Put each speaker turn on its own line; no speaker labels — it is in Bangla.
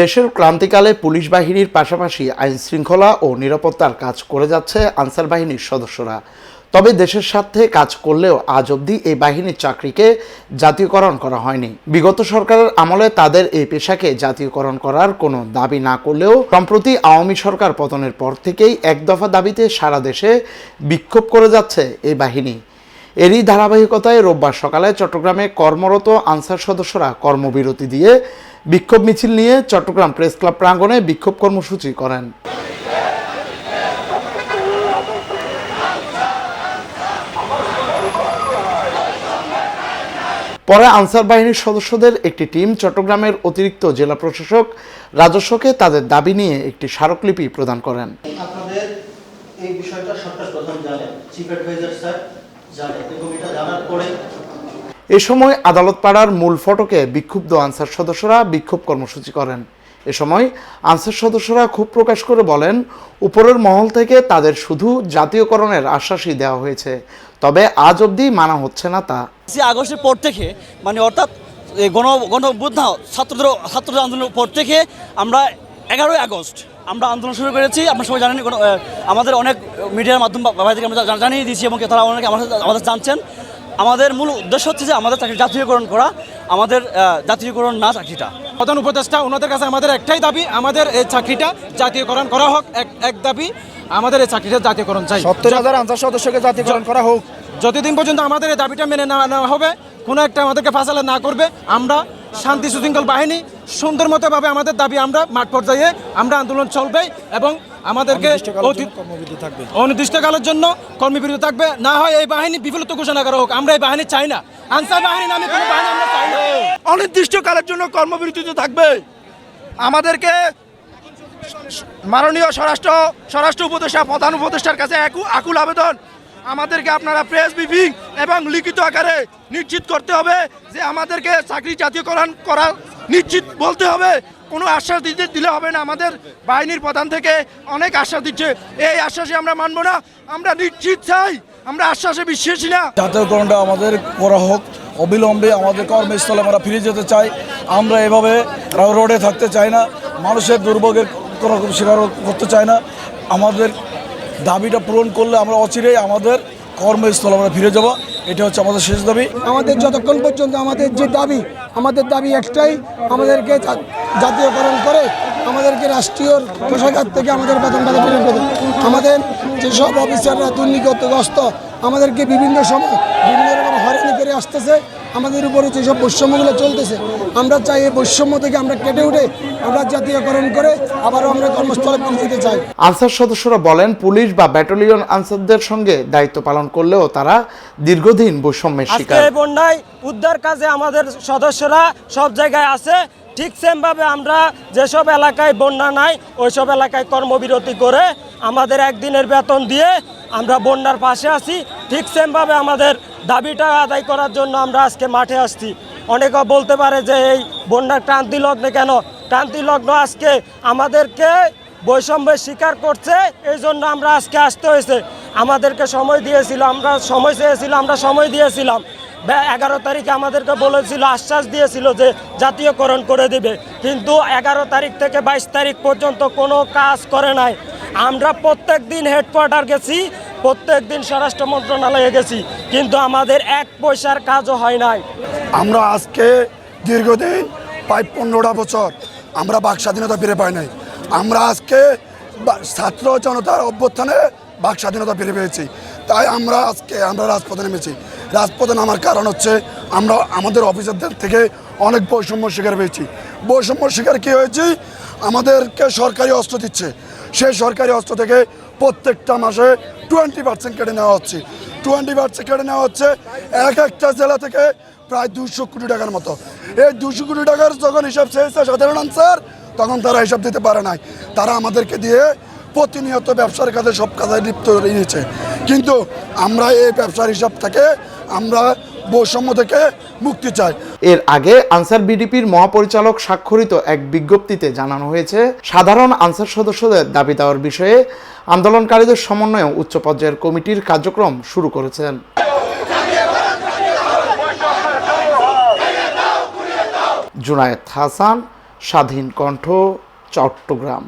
দেশের ক্রান্তিকালে পুলিশ বাহিনীর পাশাপাশি আইন শৃঙ্খলা ও নিরাপত্তার কাজ করে যাচ্ছে আনসার বাহিনীর সদস্যরা। তবে দেশের স্বার্থে কাজ করলেও আজ অবধি এই বাহিনীর চাকরিকে জাতীয়করণ করা হয়নি। বিগত সরকারের আমলে তাদের এই পেশাকে জাতীয়করণ করার কোনো দাবি না করলেও সম্প্রতি আওয়ামী সরকার পতনের পর থেকেই এক দফা দাবিতে সারা দেশে বিক্ষোভ করে যাচ্ছে এই বাহিনী। এরই ধারাবাহিকতায় রোববার সকালে চট্টগ্রামে কর্মরত আনসার সদস্যরা কর্মবিরতি দিয়ে বিক্ষোভ মিছিল নিয়ে চট্টগ্রাম প্রেস ক্লাব প্রাঙ্গণে বিক্ষোভ কর্মসূচি করেন। পরে আনসার বাহিনীর সদস্যদের একটি টিম চট্টগ্রামের অতিরিক্ত জেলা প্রশাসক রাজস্বকে তাদের দাবি নিয়ে একটি স্মারকলিপি প্রদান করেন।
আপনাদের এই বিষয়টা সরকার প্রধান জানেন। চিফ অ্যাডভাইজার স্যার জানেন এবং এটা জানার পরে।
এ সময় আদালত পাড়ার মূল ফটকে বিক্ষুব্ধ আনসার সদস্যরা বিক্ষোভ কর্মসূচি করেন। এ সময় আনসার সদস্যরা ক্ষোভ প্রকাশ করে বলেন উপরের মহল থেকে তাদের শুধু জাতীয়করণের আশ্বাসই দেওয়া হয়েছে। তবে আজ অবধি মানা হচ্ছে না তা।
আগস্টের পর থেকে মানে অর্থাৎ এই গণ গণ অভ্যুত্থান ছাত্রদের ছাত্রদের আন্দোলনের পর থেকে আমরা এগারোই আগস্ট আমরা আন্দোলন শুরু করেছি। আপনার সবাই জানেন কোনো, আমাদের অনেক মিডিয়ার মাধ্যম থেকে আমরা জানিয়ে দিয়েছি এবং তারা অনেকে আমাদের আমাদের জানছেন। আমাদের মূল উদ্দেশ্য হচ্ছে যে আমাদের চাকরি জাতীয়করণ করা আমাদের জাতীয়করণ না চাকরিটা।
প্রধান উপদেষ্টা ওনাদের কাছে আমাদের একটাই দাবি আমাদের এই চাকরিটা জাতীয়করণ করা হোক এক এক দাবি আমাদের এই চাকরিটা জাতীয়করণ চাই।
সত্তর হাজার আনসার সদস্যকে জাতীয়করণ করা হোক।
যতদিন পর্যন্ত আমাদের এই দাবিটা মেনে নেওয়া হবে কোনো একটা আমাদেরকে ফাঁসালে না করবে আমরা শান্তি সুশৃঙ্খল বাহিনী সুন্দর মতোভাবে আমাদের দাবি আমরা মাঠ পর্যায়ে আমরা আন্দোলন চলবে এবং আমাদেরকে
অনির্দিষ্টকালের জন্য কর্মবিরতি থাকবে।
না হয় এই বাহিনী বিফলতা ঘোষণা করা হোক আমরা এই বাহিনী চাই না। আনসার বাহিনী নামে কোনো বাহিনী আমরা চাই না।
অনির্দিষ্টকালের জন্য কর্মবিরতিতে থাকবে। আমাদেরকে মাননীয় স্বরাষ্ট্র স্বরাষ্ট্র উপদেষ্টা প্রধান উপদেষ্টার কাছে আকুল আবেদন। আমাদেরকে আপনারা প্রেস ব্রিফিং এবং লিখিত আকারে নিশ্চিত করতে হবে যে আমাদেরকে চাকরি জাতীয়করণ করা নিশ্চিত বলতে হবে। কোনো আশ্বাস দিতে দিলে হবে না। আমাদের বাহিনীর প্রধান থেকে অনেক আশ্বাস দিচ্ছে। এই আশ্বাসে আমরা মানবো না। আমরা নিশ্চিত চাই। আমরা আশ্বাসে বিশ্বাসী না।
জাতীয়করণটা আমাদের করা হোক। অবিলম্বে আমাদের কর্মস্থলে আমরা ফিরে যেতে চাই। আমরা এভাবে রোডে থাকতে চাই না। মানুষের দুর্ভোগের কোনো স্বীকার করতে চাই না। আমাদের দাবিটা পূরণ করলে আমরা অচিরেই আমাদের কর্মস্থল আমরা ফিরে যাব। এটা হচ্ছে আমাদের শেষ দাবি।
আমাদের যতক্ষণ পর্যন্ত আমাদের যে দাবি, আমাদের দাবি একটাই, আমাদেরকে জাতীয়করণ করে আমাদেরকে রাষ্ট্রীয় পোশাকার থেকে আমাদের বেতন ভাতা ফেরত করে আমাদের যেসব অফিসাররা দুর্নীতিগ্রস্ত আমাদেরকে বিভিন্ন সময় বিভিন্ন আসতেছে আমাদের উপরে যেসব বৈষম্যগুলো চলতেছে। আমরা চাই এই বৈষম্য থেকে আমরা কেটে উঠে আমরা জাতীয়করণ করে আবারও আমরা কর্মস্থলে পৌঁছতে চাই।
আনসার সদস্যরা বলেন পুলিশ বা ব্যাটালিয়ন আনসারদের সঙ্গে দায়িত্ব পালন করলেও তারা দীর্ঘদিন বৈষম্যের শিকার।
বন্যায় উদ্ধার কাজে আমাদের সদস্যরা সব জায়গায় আছে। ঠিক সেমভাবে আমরা যেসব এলাকায় বন্যা নাই, ওইসব এলাকায় কর্মবিরতি করে আমাদের একদিনের বেতন দিয়ে আমরা বন্যার পাশে আছি। ঠিক সেমভাবে আমাদের দাবিটা আদায় করার জন্য আমরা আজকে মাঠে আসছি। অনেকে বলতে পারে যে এই বন্যার ক্রান্তি লগ্নে কেন? ক্রান্তি লগ্ন আজকে আমাদেরকে বৈষম্যের স্বীকার করছে এই জন্য আমরা আজকে আসতে হয়েছে। আমাদেরকে সময় দিয়েছিল, আমরা সময় চেয়েছিল, আমরা সময় দিয়েছিলাম। এগারো তারিখে আমাদেরকে বলেছিল, আশ্বাস দিয়েছিল যে জাতীয়করণ করে দিবে। কিন্তু এগারো তারিখ থেকে বাইশ তারিখ পর্যন্ত কোনো কাজ করে নাই। আমরা প্রত্যেক দিন হেডকোয়ার্টার গেছি, প্রত্যেক দিন স্বরাষ্ট্র মন্ত্রণালয়ে গেছি, কিন্তু আমাদের এক পয়সার কাজও হয় নাই।
আমরা আজকে দীর্ঘদিন প্রায় পনেরোটা বছর, আমরা বাক স্বাধীনতা ফিরে পাই নাই। আমরা আজকে ছাত্র জনতার অভ্যুত্থানে বাক স্বাধীনতা ফিরে পেয়েছি। তাই আমরা আজকে, আমরা রাজপথে নেমেছি। রাজপথে নামার কারণ হচ্ছে আমরা আমাদের অফিসারদের থেকে অনেক বৈষম্য শিকার পেয়েছি। বৈষম্য শিকার কী হয়েছি? আমাদেরকে সরকারি অস্ত্র দিচ্ছে। সেই সরকারি অস্ত্র থেকে প্রত্যেকটা মাসে টোয়েন্টি পার্সেন্ট কেটে নেওয়া হচ্ছে। টোয়েন্টি পার্সেন্ট কেটে নেওয়া হচ্ছে এক একটা জেলা থেকে প্রায় দুশো কোটি টাকার মতো। এই দুশো কোটি টাকার যখন হিসাব চেয়েছে সাধারণ আনসার, তখন তারা হিসাব দিতে পারে নাই। তারা আমাদেরকে দিয়ে প্রতিনিয়ত ব্যবসার কাজে সব কাজে লিপ্ত নিয়েছে কিন্তু আমরা এই ব্যবসার হিসাব থেকে আমরা বৈষম্য থেকে মুক্তি চাই।
এর আগে আনসার বিডিপির মহাপরিচালক স্বাক্ষরিত এক বিজ্ঞপ্তিতে জানানো হয়েছে, সাধারণ আনসার সদস্যদের দাবি দেওয়ার বিষয়ে আন্দোলনকারীদের সমন্বয়ে উচ্চ পর্যায়ের কমিটির কার্যক্রম শুরু করেছেন। জুনায়েদ হাসান, স্বাধীন কণ্ঠ, চট্টগ্রাম।